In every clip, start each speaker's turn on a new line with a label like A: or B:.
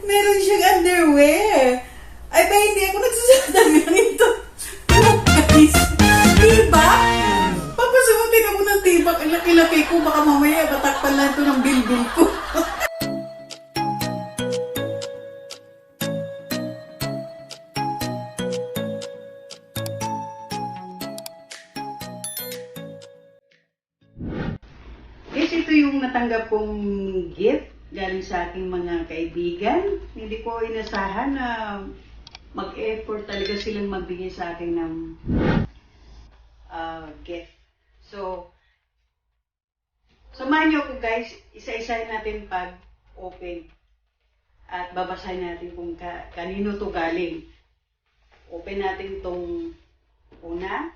A: Meron siyang underwear. Ay ba, hindi ako nagsasalita ng ito. Look, guys. Diba? Papasutin ako ng tibak. Ang laki-laki ko. Baka mamaya matakpan lang ito ng bilbil ko. Guys, ito yung natanggap kong gift galing sa aking mga kaibigan. Hindi ko inasahan na mag-effort talaga silang magbigay sa akin ng ah, gift. So, samahan niyo ako guys, isa-isahin natin pag-open at babasahin natin kung ka- kanino to galing. Open natin tong una.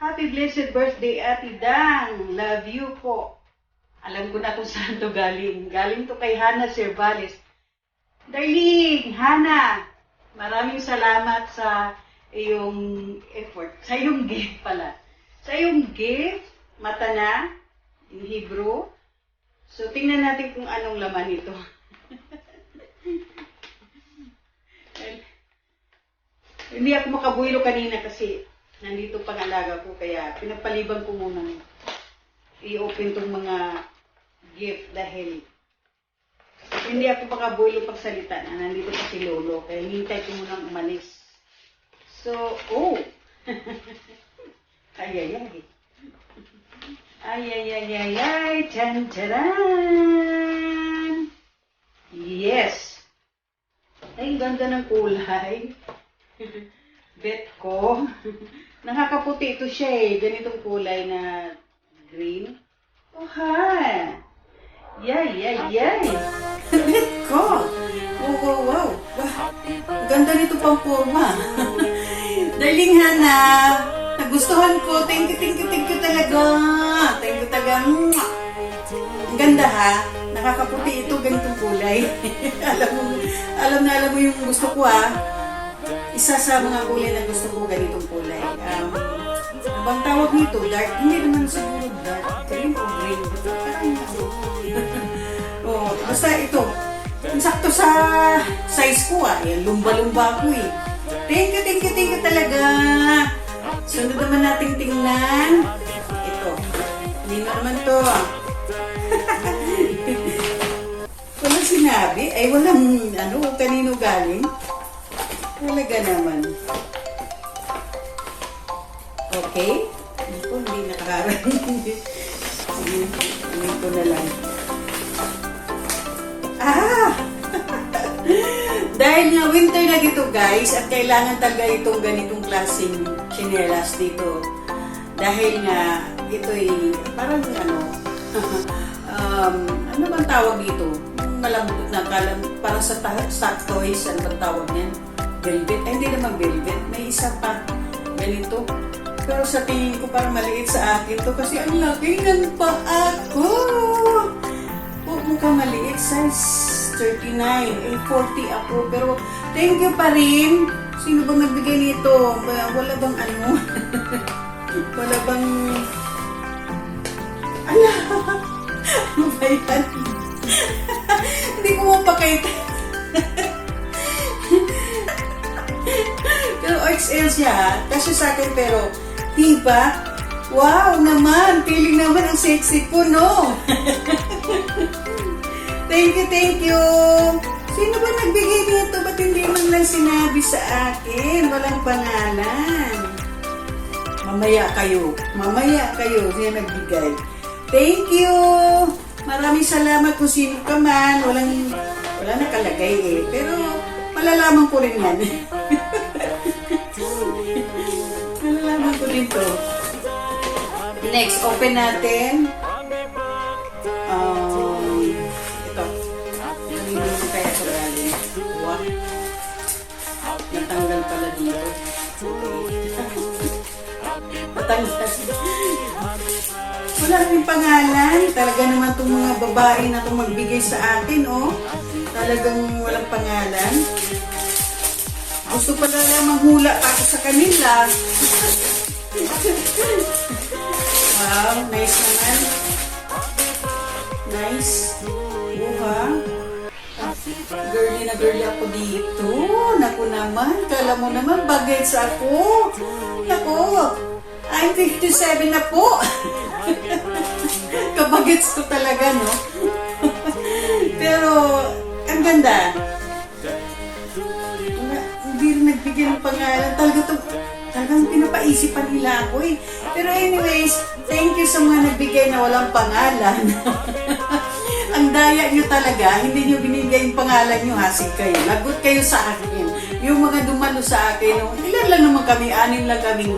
A: Happy blessed birthday, Ate Dang. Love you po. Alam ko na kung saan to galing. Galing to kay Hannah Cervales. Darling, Hannah, maraming salamat sa iyong effort. Sa iyong gift pala. Sa iyong gift, mata na, in Hebrew. So, tingnan natin kung anong laman ito. Hindi ako makabuelo kanina kasi nandito pang alaga ko kaya pinagpaliban ko muna i-open tong mga gift dahil hindi ako makabuelo pagsalita na nandito pa si Lolo kaya hintay ko munang umalis. So, oh! ay, ay, ay. Ay, ay, ay, ay, ay. Chan, charan! Yes! Ay, ganda ng kulay. Bet ko. Nakakaputi ito siya eh. Ganitong kulay na green. Oh, ha. Yay, yay, yay. Bet ko. Wow, wow, wow. Wow. Ganda nito pang forma. Darling Hana, nagustuhan ko. Thank you, thank you, thank you talaga. Thank you talaga. Ang ganda ha. Nakakaputi ito, ganitong kulay. alam mo, alam na alam mo yung gusto ko ha. Isa sa mga kulay na gusto ko, ganitong kulay. Um, bang tawag nito? Dark? Hindi naman siguro dark green o ano. oh, basta ito. Sakto sa size ko ah. Yan, lumba-lumba ako eh. Thank you, thank you, thank you talaga. Sunod naman nating tingnan. Ito. Hindi na naman to. Walang sinabi. Ay, walang ano, kanino galing. Talaga naman. Okay? Hindi ko, hindi nakakarating. Sige, hindi ko na lang. Ah! Dahil nga winter na dito guys, at kailangan talaga itong ganitong klaseng chinelas dito. Dahil nga, ito'y parang ano, um, ano bang tawag dito? Malambot na kalam, para sa, sa toys, ano bang tawag niyan? Velvet? Ay, hindi naman velvet. May isa pa. Ganito. Pero sa tingin ko parang maliit sa akin to kasi ang laki ng paa ko. Oh, mukhang maliit. Size 39. Eh, 40 ako. Pero thank you pa rin. Sino bang nagbigay nito? Ba- Wala bang ano? Wala bang... Ala! Ano ba yan? Hindi ko mapakita. Pero XL siya, kasi sa akin pero, diba? Wow naman, feeling naman ang sexy ko, no? thank you, thank you. Sino ba nagbigay nito? Ba't hindi man lang sinabi sa akin? Walang pangalan. Mamaya kayo. Mamaya kayo. Sino nagbigay? Thank you. Maraming salamat kung sino ka man. Walang, wala nakalagay eh. Pero malalaman ko rin yan. malalaman ko din to. Next, open natin. Um, ito. Nalimutan ko kaya sa galing. What? Natanggal pala dito. Natanggal. Wala rin pangalan. Talaga naman itong mga babae na itong magbigay sa atin, oh. Talagang walang pangalan. Gusto pala na manghula pa ako sa kanila. Wow, nice naman. Nice. Buha. Girly na girly ako dito. Naku naman, kala mo naman bagets ako. Naku, I'm 57 na po. Kabagets ko talaga, no? Pero, ang ganda. Hindi rin nagbigay ng pangalan. Talaga to, talagang pinapaisipan nila ako eh. Pero anyways, thank you sa mga nagbigay na walang pangalan. ang daya nyo talaga, hindi nyo binigay yung pangalan nyo, hasig kayo. Lagot kayo sa akin. Yung mga dumalo sa akin, no, ilan lang naman kami, anin lang kaming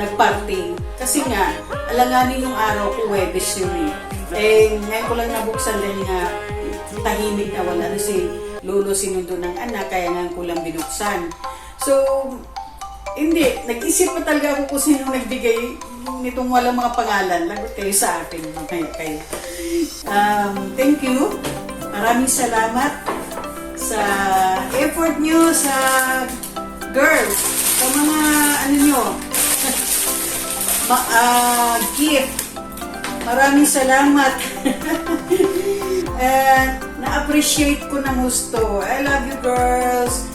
A: nagparting. Kasi nga, alanganin yung araw ko, Webes yun eh. Eh, ngayon ko lang nabuksan dahil nga tahimik na wala na si lolo sinundo ng anak, kaya nga ko lang binuksan. So, hindi, nag-isip pa talaga ako kung sino nagbigay nitong walang mga pangalan. Lagot kayo sa akin. Kaya kayo. Um, thank you. Maraming salamat sa effort nyo sa girls. Sa mga ano nyo. Ma, ah, gift. Maraming salamat. Eh, na-appreciate ko na gusto. I love you girls.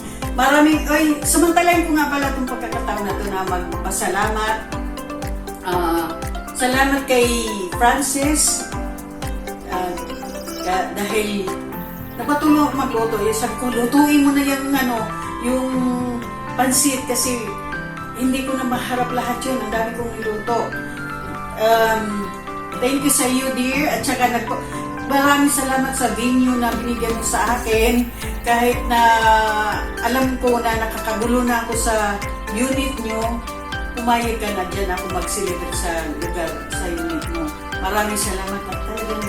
A: Maraming, oy, samantalahin ko nga pala itong pagkakataon na ito na magpasalamat. Ah, salamat kay Francis. Ka- dahil napatulong ako magluto. Eh, sabi ko, lutuin mo na yung ano, yung pansit kasi hindi ko na maharap lahat yun. Ang dami kong niluto. Um, thank you sa you, dear. At saka nagpo, maraming salamat sa venue na binigyan mo sa akin. Kahit na alam ko na nakakagulo na ako sa unit nyo, pumayag ka na dyan ako mag-celebrate sa lugar, sa unit mo. Maraming salamat at talagang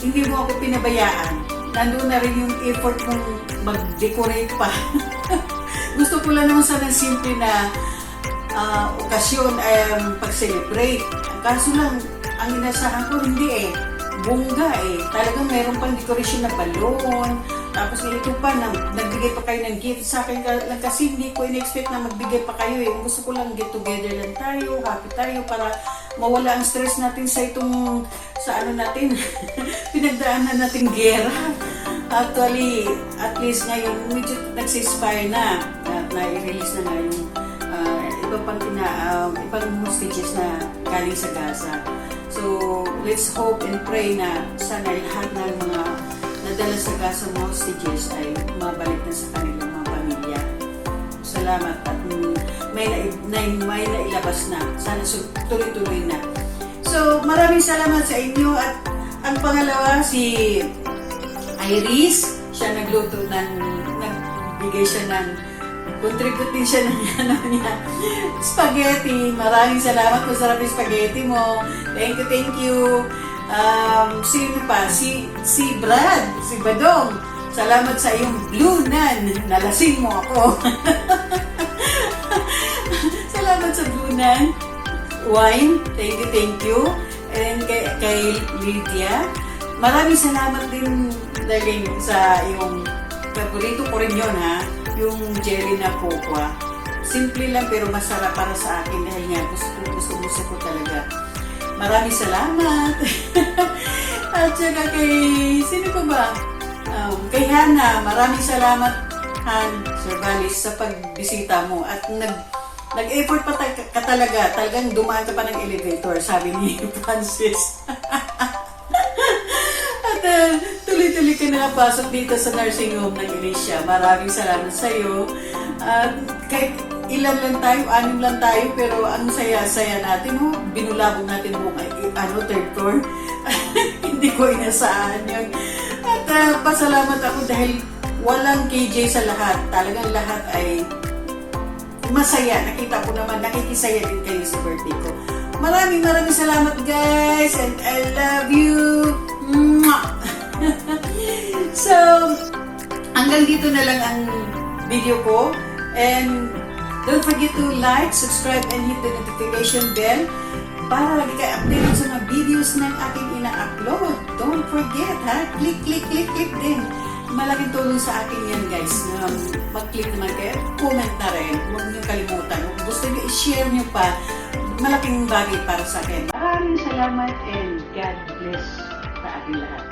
A: hindi mo ako pinabayaan. Nandun na rin yung effort mong mag-decorate pa. Gusto ko lang naman sana simple na ah, okasyon um, pag-celebrate. Kaso lang, ang inasahan ko, hindi eh. Bongga eh. Talagang meron pang decoration na balon. Tapos ito pa, nang, nagbigay pa kayo ng gift sa akin kasi hindi ko in-expect na magbigay pa kayo eh. Gusto ko lang get together lang tayo, happy tayo para mawala ang stress natin sa itong sa ano natin pinagdaanan natin gera actually at least ngayon medyo nagsisfire na at na-release na nga yung ah, iba pang pina, um, ibang hostages na galing sa Gaza. So, let's hope and pray na sana lahat ng mga nadala sa Gaza mga hostages ay mabalik na sa kanilang mga pamilya. Salamat at may, na, may nailabas na. Sana tuloy-tuloy na. So, maraming salamat sa inyo at ang pangalawa si Iris, siya nagluto ng, nagbigay siya ng, contribute din siya ng ano niya, spaghetti. Maraming salamat kung sarap yung spaghetti mo. Thank you, thank you. Um, sino pa? Si, si Brad, si Badong. Salamat sa iyong blue nan. Nalasing mo ako. salamat sa blue nan. Wine, thank you, thank you. And kay, kay Lydia, maraming salamat din darling sa yung paborito ko rin yun ha, yung jelly na kokwa. Simple lang pero masarap para sa akin dahil nga gusto, gusto, gusto ko talaga. Maraming salamat. At saka kay, sino pa ba? Um, kay Hana, maraming salamat Han Cervalis sa pagbisita mo at nag nag-effort pa ka talaga. Talagang dumaan ka pa ng elevator, sabi ni Francis. At uh, tuloy-tuloy ka nakapasok dito sa nursing home ng Alicia. Maraming salamat sa iyo. At kahit ilan lang tayo, anim lang tayo, pero ang saya-saya natin, oh, binulabog natin buong ano, third floor. Hindi ko inasaan yun. At uh, pasalamat ako dahil walang KJ sa lahat. Talagang lahat ay masaya. Nakita ko naman, nakikisaya din kayo sa birthday ko. Maraming maraming salamat guys and I love you. So, hanggang dito na lang ang video ko. And don't forget to like, subscribe, and hit the notification bell para lagi kayo updated sa mga videos ng aking ina-upload. Don't forget ha, click, click, click, click din. Malaking tulong sa akin yan guys. Um, mag-click naman kayo, comment na rin. Huwag niyo kalimutan. Kung gusto niyo i-share niyo pa, malaking bagay para sa akin. Maraming salamat and God bless sa ating lahat.